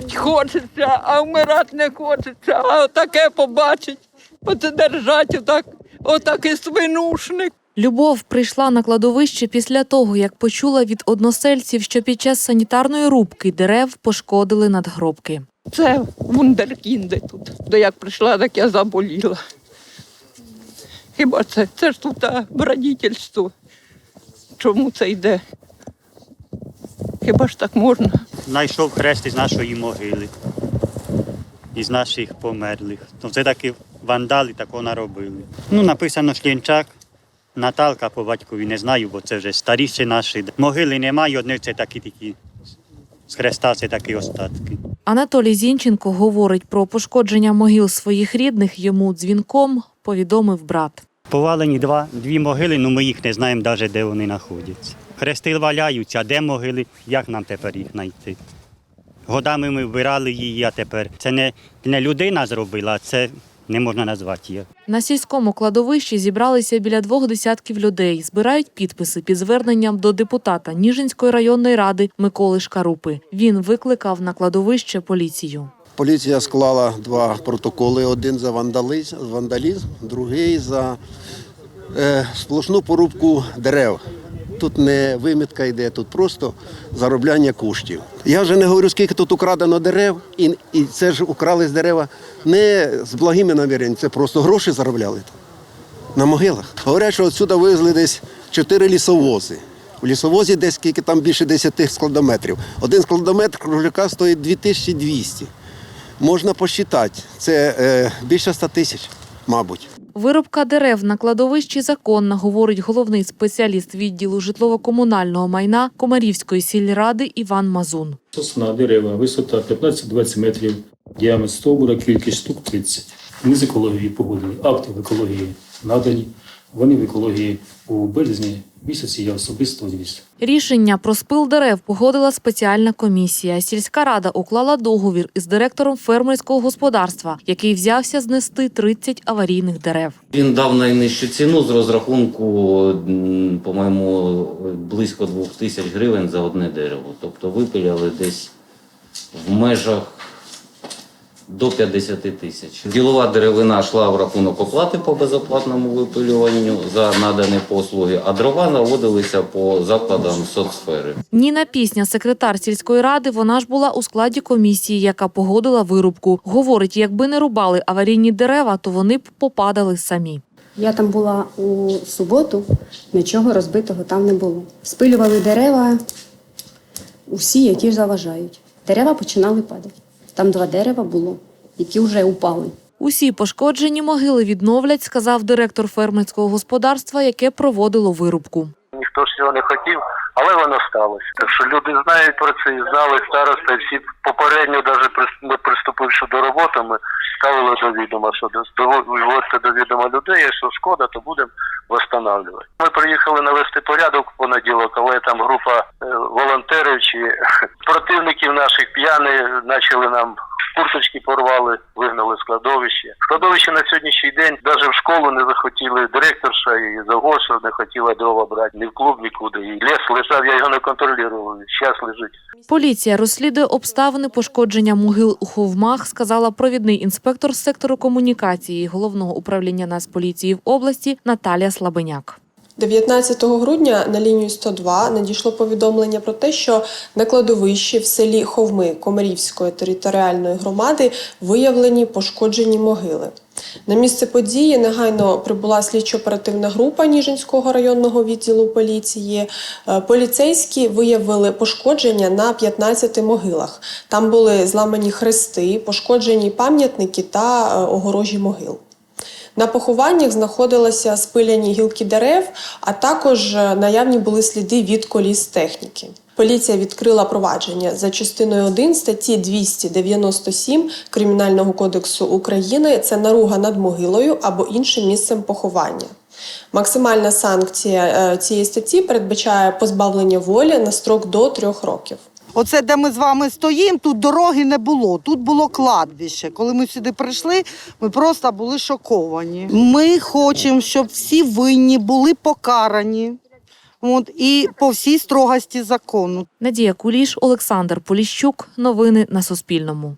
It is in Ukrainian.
жити хочеться, а вмирати не хочеться. А таке побачить, оце держать отак, отакий свинушник. Любов прийшла на кладовище після того, як почула від односельців, що під час санітарної рубки дерев пошкодили надгробки. Це вундеркінди тут. До як прийшла, так я заболіла. Хіба це? Це ж тут брадітельство. Чому це йде? Хіба ж так можна? Знайшов хрест із нашої могили, із наших померлих. Ну, це такі вандали такого наробили. Ну, написано Шлінчак, Наталка по батькові не знаю, бо це вже старіші наші. Могили немає, одне це такі такі. З хреста це такі остатки. Анатолій Зінченко говорить про пошкодження могил своїх рідних. Йому дзвінком повідомив брат. Повалені два, дві могили, ну ми їх не знаємо навіть, де вони знаходяться. Хрести валяються, а де могили, як нам тепер їх знайти? Годами ми вбирали її, а тепер це не, не людина зробила, а це не можна назвати її. На сільському кладовищі зібралися біля двох десятків людей. Збирають підписи під зверненням до депутата Ніжинської районної ради Миколи Шкарупи. Він викликав на кладовище поліцію. Поліція склала два протоколи: один за вандалізм, вандалізм другий за е, сплошну порубку дерев. Тут не вимітка йде, тут просто заробляння коштів. Я вже не говорю, скільки тут украдено дерев, і, і це ж украли з дерева не з благими наміреннями, це просто гроші заробляли тут, на могилах. Говорять, що відсюди вивезли десь чотири лісовози. У лісовозі десь скільки там більше 10 складометрів. Один складометр кругляка стоїть 2200. Можна посчитати. Це е, більше 100 тисяч, мабуть. Вирубка дерев на кладовищі законна, говорить головний спеціаліст відділу житлово-комунального майна Комарівської сільради Іван Мазун. Сосна, дерева, висота 15-20 метрів, діаметр стовбура, кількість штук 30. Ми з екології погодили. Акти в екології надані. Вони в екології у березні місяці я особисто відвіз. Рішення про спил дерев погодила спеціальна комісія. Сільська рада уклала договір із директором фермерського господарства, який взявся знести 30 аварійних дерев. Він дав найнижчу ціну з розрахунку, по-моєму, близько 2 тисяч гривень за одне дерево. Тобто випиляли десь в межах до 50 тисяч. Ділова деревина йшла в рахунок оплати по безоплатному випилюванню за надані послуги, а дрова наводилися по закладам соцсфери. Ніна Пісня, секретар сільської ради, вона ж була у складі комісії, яка погодила вирубку. Говорить, якби не рубали аварійні дерева, то вони б попадали самі. Я там була у суботу, нічого розбитого там не було. Спилювали дерева усі, які заважають. Дерева починали падати. Там два дерева було, які вже упали. Усі пошкоджені могили відновлять, сказав директор фермерського господарства, яке проводило вирубку. ніхто ж цього не хотів, але воно сталося. Так що люди знають про це і знали староста, всі попередньо, навіть приступивши до роботи, ми ставили до відома, що до- виводьте до відома людей, якщо шкода, то будемо встановлювати. Ми приїхали навести порядок в понеділок, але там група е, волонтерів чи противників наших п'яни почали нам курточки порвали, вигнали з кладовища. Складовище на сьогоднішній день навіть в школу не захотіли директорша і завгоша не хотіла дрова брати ні в клуб, нікуди. І ліс лежав, я його не контролював. Зараз лежить. Поліція розслідує обставини пошкодження могил у Ховмах, сказала провідний інспектор з сектору комунікації головного управління Нацполіції в області Наталія Слабеняк. 19 грудня на лінію 102 надійшло повідомлення про те, що на кладовищі в селі Ховми Комарівської територіальної громади виявлені пошкоджені могили. На місце події негайно прибула слідчо-оперативна група Ніжинського районного відділу поліції. Е, Поліцейські виявили пошкодження на 15 могилах. Там були зламані хрести, пошкоджені пам'ятники та е, огорожі могил. На похованнях знаходилися спиляні гілки дерев, а також е, наявні були сліди від коліс техніки. Поліція відкрила провадження за частиною 1 статті 297 Кримінального кодексу України. Це наруга над могилою або іншим місцем поховання. Максимальна санкція е, цієї статті передбачає позбавлення волі на строк до трьох років. Оце, де ми з вами стоїмо, тут дороги не було, тут було кладбище. Коли ми сюди прийшли, ми просто були шоковані. Ми хочемо, щоб всі винні були покарані. От, і по всій строгості закону. Надія Куліш, Олександр Поліщук. Новини на Суспільному.